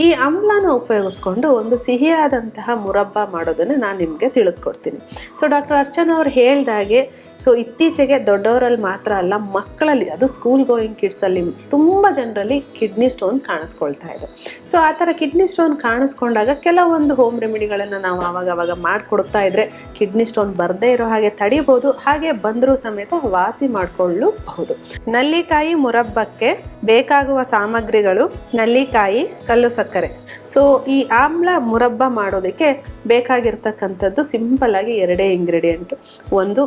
ಈ ಅಮ್ಲನ ಉಪಯೋಗಿಸ್ಕೊಂಡು ಒಂದು ಸಿಹಿಯಾದಂತಹ ಮುರಬ್ಬ ಮಾಡೋದನ್ನು ನಾನು ನಿಮಗೆ ತಿಳಿಸ್ಕೊಡ್ತೀನಿ. ಸೊ ಡಾಕ್ಟರ್ ಅರ್ಚನಾ ಅವ್ರು ಹೇಳ್ದಾಗೆ ಸೊ ಇತ್ತೀಚೆಗೆ ದೊಡ್ಡವರಲ್ಲಿ ಮಾತ್ರ ಅಲ್ಲ, ಮಕ್ಕಳಲ್ಲಿ, ಅದು ಸ್ಕೂಲ್ ಗೋಯಿಂಗ್ ಕಿಡ್ಸಲ್ಲಿ ತುಂಬ ಜನರಲ್ಲಿ ಕಿಡ್ನಿ ಸ್ಟೋನ್ ಕಾಣಿಸ್ಕೊಳ್ತಾ ಇದೆ. ಸೊ ಆ ಥರ ಕಿಡ್ನಿ ಸ್ಟೋನ್ ಕಾಣಿಸ್ಕೊಂಡಾಗ ಕೆಲವೊಂದು ಹೋಮ್ ರೆಮಿಡಿಗಳನ್ನು ನಾವು ಆವಾಗ ಅವಾಗ ಮಾಡಿಕೊಡ್ತಾ ಇದ್ರೆ ಕಿಡ್ನಿ ಸ್ಟೋನ್ ಬರದೇ ಇರೋ ಹಾಗೆ ತಡಿಬೋದು, ಹಾಗೆ ಬಂದರೂ ಸಮೇತ ವಾಸಿ ಮಾಡಿಕೊಳ್ಳಬಹುದು. ನಲ್ಲಿಕಾಯಿ ಮುರಬ್ಬಕ್ಕೆ ಬೇಕಾಗುವ ಸಾಮಗ್ರಿಗಳು ನಲ್ಲಿಕಾಯಿ, ಕಲ್ಲು ಸಕ್ಕರೆ. ಸೊ ಈ ಆಮ್ಲ ಮುರಬ್ಬ ಮಾಡೋದಕ್ಕೆ ಬೇಕಾಗಿರ್ತಕ್ಕಂಥದ್ದು ಸಿಂಪಲ್ ಆಗಿ ಎರಡೇ ಇಂಗ್ರೀಡಿಯೆಂಟು ಒಂದು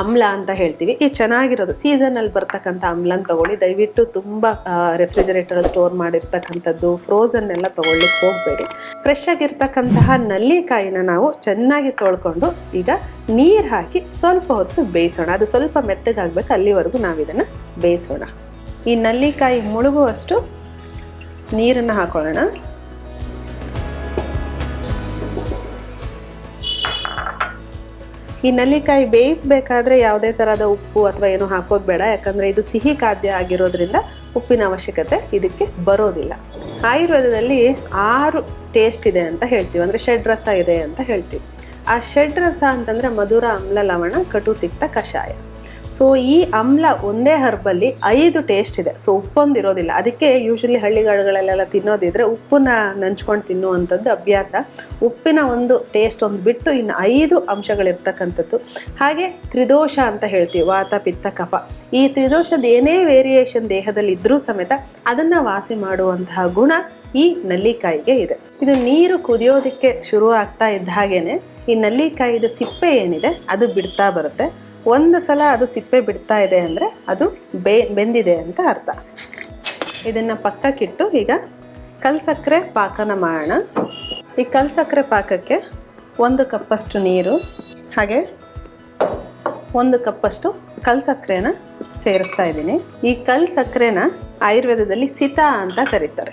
ಅಮ್ಲ ಅಂತ ಹೇಳ್ತೀವಿ. ಈ ಚೆನ್ನಾಗಿರೋದು ಸೀಸನಲ್ಲಿ ಬರ್ತಕ್ಕಂಥ ಅಮ್ಲನ ತಗೊಳ್ಳಿ. ದಯವಿಟ್ಟು ತುಂಬ ರೆಫ್ರಿಜರೇಟರ್ ಸ್ಟೋರ್ ಮಾಡಿರ್ತಕ್ಕಂಥದ್ದು ಫ್ರೋಸನ್ ಎಲ್ಲ ತಗೊಳ್ಳಿಕ್ಕೆ ಹೋಗಬೇಡಿ. ಫ್ರೆಶ್ ಆಗಿರ್ತಕ್ಕಂತಹ ನಲ್ಲಿಕಾಯಿನ ನಾವು ಚೆನ್ನಾಗಿ ತೊಳ್ಕೊಂಡು ಈಗ ನೀರು ಹಾಕಿ ಸ್ವಲ್ಪ ಹೊತ್ತು ಬೇಯಿಸೋಣ. ಅದು ಸ್ವಲ್ಪ ಮೆತ್ತಗಾಗಬೇಕು, ಅಲ್ಲಿವರೆಗೂ ನಾವು ಇದನ್ನು ಬೇಯಿಸೋಣ. ಈ ನಲ್ಲಿಕಾಯಿ ಮುಳುಗುವಷ್ಟು ನೀರನ್ನು ಹಾಕೊಳ್ಳೋಣ. ಈ ನಲ್ಲಿಕಾಯಿ ಬೇಯಿಸಬೇಕಾದ್ರೆ ಯಾವುದೇ ಥರದ ಉಪ್ಪು ಅಥವಾ ಏನು ಹಾಕೋದು ಬೇಡ, ಯಾಕಂದರೆ ಇದು ಸಿಹಿ ಖಾದ್ಯ ಆಗಿರೋದ್ರಿಂದ ಉಪ್ಪಿನ ಅವಶ್ಯಕತೆ ಇದಕ್ಕೆ ಬರೋದಿಲ್ಲ. ಆಯುರ್ವೇದದಲ್ಲಿ ಆರು ಟೇಸ್ಟ್ ಇದೆ ಅಂತ ಹೇಳ್ತೀವಿ, ಅಂದರೆ ಷಡ್ರಸ ಇದೆ ಅಂತ ಹೇಳ್ತೀವಿ. ಆ ಷಡ್ರಸ ಅಂತಂದರೆ ಮಧುರ, ಅಮ್ಲ, ಲವಣ, ಕಟು, ತಿಕ್ತ, ಕಷಾಯ. ಸೊ ಈ ಅಮ್ಲ ಒಂದೇ ಹರ್ಬಲ್ಲಿ ಐದು ಟೇಸ್ಟ್ ಇದೆ. ಸೊ ಉಪ್ಪೊಂದು ಇರೋದಿಲ್ಲ. ಅದಕ್ಕೆ ಯೂಶಲಿ ಹಳ್ಳಿಗಾಡುಗಳಲ್ಲೆಲ್ಲ ತಿನ್ನೋದಿದ್ರೆ ಉಪ್ಪನ್ನ ನಂಚ್ಕೊಂಡು ತಿನ್ನುವಂಥದ್ದು ಅಭ್ಯಾಸ. ಉಪ್ಪಿನ ಒಂದು ಟೇಸ್ಟ್ ಒಂದು ಬಿಟ್ಟು ಇನ್ನು ಐದು ಅಂಶಗಳಿರ್ತಕ್ಕಂಥದ್ದು. ಹಾಗೆ ತ್ರಿದೋಷ ಅಂತ ಹೇಳ್ತೀವಿ, ವಾತ, ಪಿತ್ತ, ಕಫ. ಈ ತ್ರಿದೋಷದ ಏನೇ ವೇರಿಯೇಷನ್ ದೇಹದಲ್ಲಿ ಇದ್ರೂ ಸಮೇತ ಅದನ್ನು ವಾಸಿ ಮಾಡುವಂತಹ ಗುಣ ಈ ನಲ್ಲಿಕಾಯಿಗೆ ಇದೆ. ಇದು ನೀರು ಕುದಿಯೋದಕ್ಕೆ ಶುರು ಆಗ್ತಾ ಇದ್ದ ಹಾಗೇನೆ ಈ ನಲ್ಲಿಕಾಯಿದ ಸಿಪ್ಪೆ ಏನಿದೆ ಅದು ಬಿಡ್ತಾ ಬರುತ್ತೆ. ಒಂದು ಸಲ ಅದು ಸಿಪ್ಪೆ ಬಿಡ್ತಾ ಇದೆ ಅಂದರೆ ಅದು ಬೇ, ಬೆಂದಿದೆ ಅಂತ ಅರ್ಥ. ಇದನ್ನು ಪಕ್ಕಕ್ಕಿಟ್ಟು ಈಗ ಕಲ್ಸಕ್ಕರೆ ಪಾಕನ ಮಾಡೋಣ. ಈ ಕಲ್ಸಕ್ಕರೆ ಪಾಕಕ್ಕೆ ಒಂದು ಕಪ್ಪಷ್ಟು ನೀರು, ಹಾಗೆ ಒಂದು ಕಪ್ಪಷ್ಟು ಕಲ್ಸಕ್ಕರೆನ ಸೇರಿಸ್ತಾ ಇದ್ದೀನಿ. ಈ ಕಲ್ಸಕ್ಕರೆನ ಆಯುರ್ವೇದದಲ್ಲಿ ಸಿತ ಅಂತ ಕರೀತಾರೆ.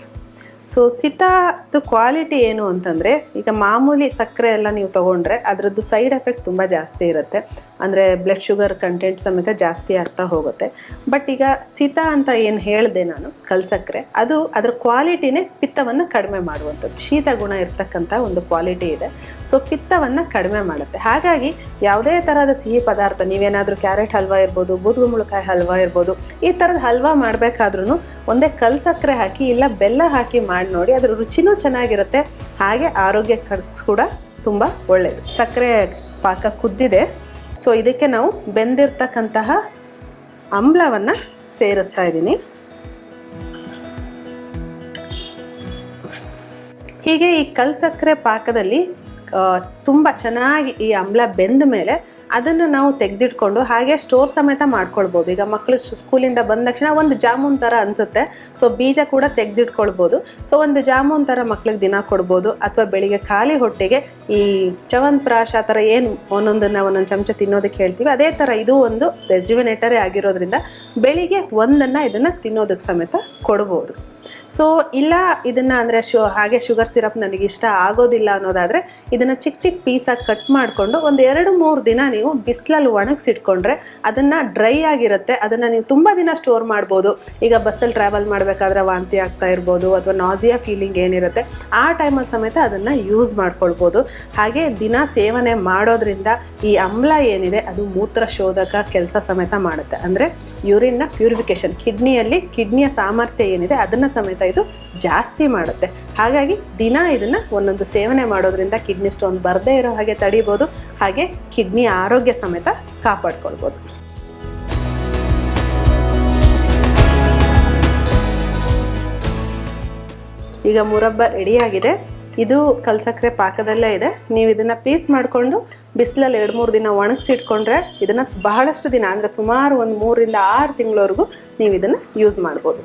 ಸೊ ಸಿತಾದು ಕ್ವಾಲಿಟಿ ಏನು ಅಂತಂದರೆ, ಈಗ ಮಾಮೂಲಿ ಸಕ್ಕರೆ ಎಲ್ಲ ನೀವು ತೊಗೊಂಡ್ರೆ ಅದರದ್ದು ಸೈಡ್ ಎಫೆಕ್ಟ್ ತುಂಬ ಜಾಸ್ತಿ ಇರುತ್ತೆ. ಅಂದರೆ ಬ್ಲಡ್ ಶುಗರ್ ಕಂಟೆಂಟ್ ಸಮೇತ ಜಾಸ್ತಿ ಆಗ್ತಾ ಹೋಗುತ್ತೆ. ಬಟ್ ಈಗ ಸಿತ ಅಂತ ಏನು ಹೇಳಿದೆ ನಾನು ಕಲ್ಸಕ್ಕೆ ಅದು ಅದರ ಕ್ವಾಲಿಟಿನೇ ಪಿತ್ತವನ್ನು ಕಡಿಮೆ ಮಾಡುವಂಥದ್ದು. ಶೀತ ಗುಣ ಇರ್ತಕ್ಕಂಥ ಒಂದು ಕ್ವಾಲಿಟಿ ಇದೆ. ಸೊ ಪಿತ್ತವನ್ನು ಕಡಿಮೆ ಮಾಡುತ್ತೆ. ಹಾಗಾಗಿ ಯಾವುದೇ ಥರದ ಸಿಹಿ ಪದಾರ್ಥ, ನೀವೇನಾದರೂ ಕ್ಯಾರೆಟ್ ಹಲ್ವಾ ಇರ್ಬೋದು ಬೂದುಗುಂಬಳಕಾಯಿ ಹಲ್ವಾ ಇರ್ಬೋದು, ಈ ಥರದ ಹಲ್ವಾ ಮಾಡಬೇಕಾದ್ರೂ ಒಂದೇ ಕಲ್ಸಕ್ಕರೆ ಹಾಕಿ ಇಲ್ಲ ಬೆಲ್ಲ ಹಾಕಿ ಮಾಡಿ ನೋಡಿ, ಅದರ ರುಚಿನೂ ಚೆನ್ನಾಗಿರುತ್ತೆ. ಹಾಗೆ ಆರೋಗ್ಯ ಕೂಡ ತುಂಬ ಒಳ್ಳೆಯದು ಸಕ್ಕರೆ ಪಾಕ ಕುದ್ದಿದೆ. ಸೊ ಇದಕ್ಕೆ ನಾವು ಬೆಂದಿರ್ತಕ್ಕಂತಹ ಅಂಬ್ಲವನ್ನು ಸೇರಿಸ್ತಾ ಇದ್ದೀನಿ. ಹೀಗೆ ಈ ಕಲ್ಸಕ್ಕರೆ ಪಾಕದಲ್ಲಿ ತುಂಬ ಚೆನ್ನಾಗಿ ಈ ಅಂಬ್ಲ ಬೆಂದ ಮೇಲೆ ಅದನ್ನು ನಾವು ತೆಗೆದಿಟ್ಕೊಂಡು ಹಾಗೆ ಸ್ಟೋರ್ ಸಮೇತ ಮಾಡ್ಕೊಳ್ಬೋದು. ಈಗ ಮಕ್ಕಳು ಸ್ಕೂಲಿಂದ ಬಂದ ತಕ್ಷಣ ಒಂದು ಜಾಮೂನ್ ಥರ ಅನಿಸುತ್ತೆ. ಸೊ ಬೀಜ ಕೂಡ ತೆಗೆದಿಟ್ಕೊಳ್ಬೋದು. ಸೊ ಒಂದು ಜಾಮೂನ್ ಥರ ಮಕ್ಳಿಗೆ ದಿನ ಕೊಡ್ಬೋದು. ಅಥವಾ ಬೆಳಿಗ್ಗೆ ಖಾಲಿ ಹೊಟ್ಟೆಗೆ ಈ ಚವನ್ಪ್ರಾಶ್ ಆ ಥರ ಏನು ಒಂದೊಂದನ್ನು ಒಂದೊಂದು ಚಮಚ ತಿನ್ನೋದಕ್ಕೆ ಹೇಳ್ತೀವಿ. ಅದೇ ಥರ ಇದು ಒಂದು ರೆಜ್ಯುವಿನೇಟರೇ ಆಗಿರೋದ್ರಿಂದ ಬೆಳಿಗ್ಗೆ ಒಂದನ್ನು ಇದನ್ನು ತಿನ್ನೋದಕ್ಕೆ ಸಮೇತ ಕೊಡ್ಬೋದು. ಸೊ ಇಲ್ಲ, ಇದನ್ನು ಅಂದರೆ ಶು, ಹಾಗೆ ಶುಗರ್ ಸಿರಪ್ ನನಗೆ ಇಷ್ಟ ಆಗೋದಿಲ್ಲ ಅನ್ನೋದಾದರೆ ಇದನ್ನು ಚಿಕ್ಕ ಚಿಕ್ಕ ಪೀಸಾಗಿ ಕಟ್ ಮಾಡಿಕೊಂಡು ಒಂದು ಎರಡು ಮೂರು ದಿನ ನೀವು ಬಿಸಿಲಲ್ಲಿ ಒಣಗಿಸಿಟ್ಕೊಂಡ್ರೆ ಅದನ್ನು ಡ್ರೈ ಆಗಿರುತ್ತೆ. ಅದನ್ನು ನೀವು ತುಂಬ ದಿನ ಸ್ಟೋರ್ ಮಾಡ್ಬೋದು. ಈಗ ಬಸ್ಸಲ್ಲಿ ಟ್ರಾವೆಲ್ ಮಾಡಬೇಕಾದ್ರೆ ವಾಂತಿ ಆಗ್ತಾ ಇರ್ಬೋದು ಅಥವಾ ನಾಸಿಯಾ ಫೀಲಿಂಗ್ ಏನಿರುತ್ತೆ, ಆ ಟೈಮಲ್ಲಿ ಸಮೇತ ಅದನ್ನು ಯೂಸ್ ಮಾಡ್ಕೊಳ್ಬೋದು. ಹಾಗೆ ದಿನ ಸೇವನೆ ಮಾಡೋದ್ರಿಂದ ಈ ಅಮ್ಲ ಏನಿದೆ, ಅದು ಮೂತ್ರ ಶೋಧಕ ಕೆಲಸ ಸಮೇತ ಮಾಡುತ್ತೆ. ಅಂದರೆ ಯೂರಿನ್ನ ಪ್ಯೂರಿಫಿಕೇಶನ್ ಕಿಡ್ನಿಯಲ್ಲಿ ಕಿಡ್ನಿಯ ಸಾಮರ್ಥ್ಯ ಏನಿದೆ, ಅದನ್ನು ಸಮೇತ ಇದು ಜಾಸ್ತಿ ಮಾಡುತ್ತೆ. ಹಾಗಾಗಿ ದಿನ ಇದನ್ನು ಒಂದೊಂದು ಸೇವನೆ ಮಾಡೋದ್ರಿಂದ ಕಿಡ್ನಿ ಸ್ಟೋನ್ ಬರದೇ ಇರೋ ಹಾಗೆ ತಡಿಬೋದು. ಹಾಗೆ ಕಿಡ್ನಿ ಆರೋಗ್ಯ ಸಮೇತ ಕಾಪಾಡ್ಕೊಳ್ಬೋದು. ಈಗ ಮುರಬ್ಬ ರೆಡಿಯಾಗಿದೆ ಇದು ಕಲ್ಸಕ್ರೆ ಪಾಕದಲ್ಲೇ ಇದೆ. ನೀವು ಇದನ್ನು ಪೀಸ್ ಮಾಡಿಕೊಂಡು ಬಿಸಿಲಲ್ಲಿ ಎರಡು ಮೂರು ದಿನ ಒಣಗಿಸಿಟ್ಕೊಂಡ್ರೆ ಇದನ್ನು ಬಹಳಷ್ಟು ದಿನ, ಅಂದರೆ ಸುಮಾರು ಒಂದು ಮೂರರಿಂದ ಆರು ತಿಂಗಳವರೆಗೂ ನೀವು ಇದನ್ನು ಯೂಸ್ ಮಾಡ್ಬೋದು.